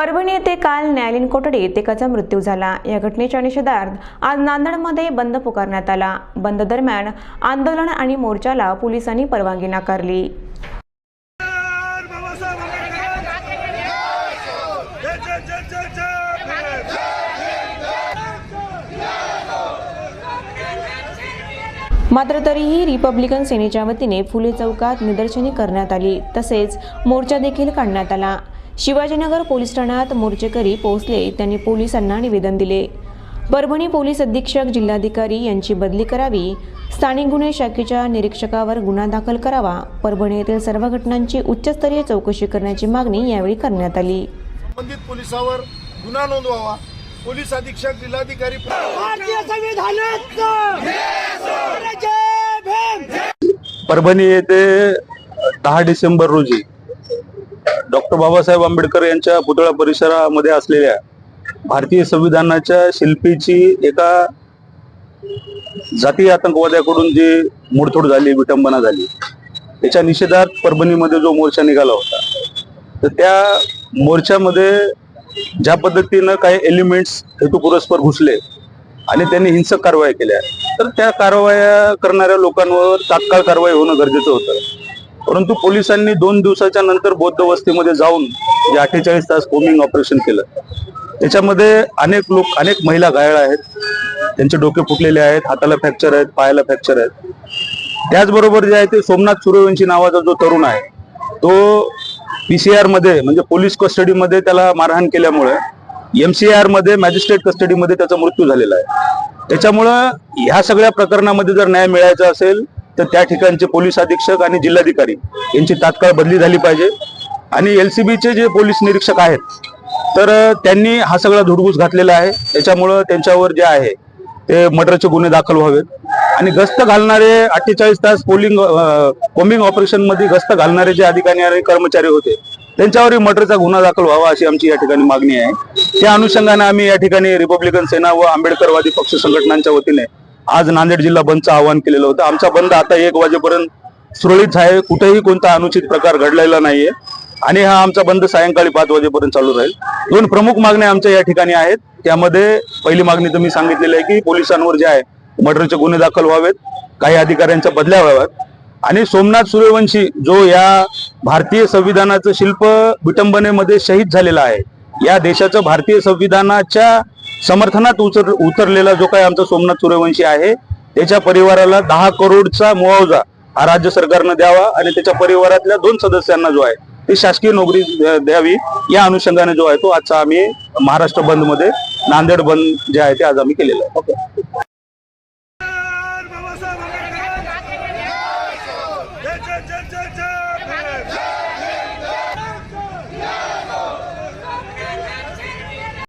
परभणी येथे काल न्यायालयीन कोठडीत एकाचा मृत्यू झाला. या घटनेच्या निषेधार्थ आज नांदेडमध्ये बंद पुकारण्यात आला. बंद दरम्यान आंदोलन आणि मोर्चाला पोलिसांनी परवानगी नाकारली. मात्र तरीही रिपब्लिकन सेनेच्या वतीने फुले चौकात निदर्शने करण्यात आली. तसेच मोर्चा देखील काढण्यात आला. शिवाजीनगर पोलीस ठाण्यात मोर्चेकरी पोहोचले. त्यांनी पोलिसांना निवेदन दिले. परभणी पोलीस अधीक्षक जिल्हाधिकारी यांची बदली करावी. स्थानिक गुन्हे शाखेच्या निरीक्षकावर गुन्हा दाखल करावा. परभणी येथील सर्व घटनांची उच्चस्तरीय चौकशी करण्याची मागणी यावेळी करण्यात आली. संबंधित पोलिसावर गुन्हा नोंदवावा. पोलीस अधीक्षक जिल्हाधिकारी परभणी येथे दहा डिसेंबर रोजी डॉक्टर बाबासाहेब आंबेडकर यांच्या पुतळा परिसरामध्ये असलेल्या भारतीय संविधानाच्या शिल्पीची एका जातीय आतंकवाद्याकडून जी मोडतोड झाली विटंबना झाली त्याच्या निषेधात परभणीमध्ये जो मोर्चा निघाला होता तर त्या मोर्चामध्ये ज्या पद्धतीनं काही एलिमेंट्स हेतुपुरस्पर घुसले आणि त्यांनी हिंसक कारवाया केल्या तर त्या कारवाया करणाऱ्या लोकांवर तात्काळ कारवाई होणं गरजेचं होतं. परंतु पोलिसांनी दोन दिवसाच्या नंतर बौद्ध वस्तीमध्ये जाऊन जे अठ्ठेचाळीस तास कोमिंग ऑपरेशन केलं. त्याच्यामध्ये अनेक लोक अनेक महिला घायल आहेत. त्यांचे डोके फुटलेले आहेत हाताला फ्रॅक्चर आहेत पायाला फ्रॅक्चर आहेत. त्याचबरोबर जे आहे ते सोमनाथ सूर्यवंशी नावाचा जो तरुण आहे तो पीसीआरमध्ये म्हणजे पोलीस कस्टडीमध्ये त्याला मारहाण केल्यामुळे एमसीआरमध्ये मॅजिस्ट्रेट कस्टडीमध्ये त्याचा मृत्यू झालेला आहे. त्याच्यामुळं ह्या सगळ्या प्रकरणामध्ये जर न्याय मिळायचा असेल तर त्या ठिकाणचे पोलीस अधीक्षक आणि जिल्हाधिकारी यांची तात्काळ बदली झाली पाहिजे. आणि एल चे जे पोलीस निरीक्षक आहेत तर त्यांनी हा सगळा धुडगूस घातलेला आहे. त्याच्यामुळं त्यांच्यावर जे आहे ते मर्डरचे गुन्हे दाखल व्हावेत. आणि गस्त घालणारे अठ्ठेचाळीस तास पोलिंग कोम्बिंग ऑपरेशनमध्ये गस्त घालणारे जे अधिकारी आणि कर्मचारी होते त्यांच्यावरही मर्डरचा गुन्हा दाखल व्हावा अशी आमची या ठिकाणी मागणी आहे. त्या अनुषंगाने आम्ही या ठिकाणी रिपब्लिकन सेना व आंबेडकरवादी पक्ष संघटनांच्या वतीने आज नांदेड जिल्हा बंदचं आवाहन केलेलं होतं. आमचा बंद आता एक वाजेपर्यंत सुरळीत आहे. कुठेही कोणता अनुचित प्रकार घडलेला नाहीये. आणि हा आमचा बंद सायंकाळी पाच वाजेपर्यंत चालू राहील. दोन प्रमुख मागण्या आमच्या या ठिकाणी आहेत. त्यामध्ये पहिली मागणी तर मी सांगितलेली आहे की पोलिसांवर जे आहे मर्डरचे गुन्हे दाखल व्हावेत. काही अधिकाऱ्यांच्या बदल्या व्हाव्यात. आणि सोमनाथ सूर्यवंशी जो या भारतीय संविधानाचं शिल्प विटंबनेमध्ये शहीद झालेला आहे या देशाचं भारतीय संविधानाच्या समर्थनात उतर उतरलेला जो काही आमचा सोमनाथ सूर्यवंशी आहे त्याच्या परिवाराला दहा करोडचा मुआवजा हा राज्य सरकारनं द्यावा आणि त्याच्या परिवारातल्या दोन सदस्यांना जो आहे ते शासकीय नोकरी द्यावी या अनुषंगाने जो आहे तो आजचा आम्ही महाराष्ट्र बंदमध्ये नांदेड बंद जे आहे ते आज आम्ही केलेलं आहे. ओके. बाबासाहेब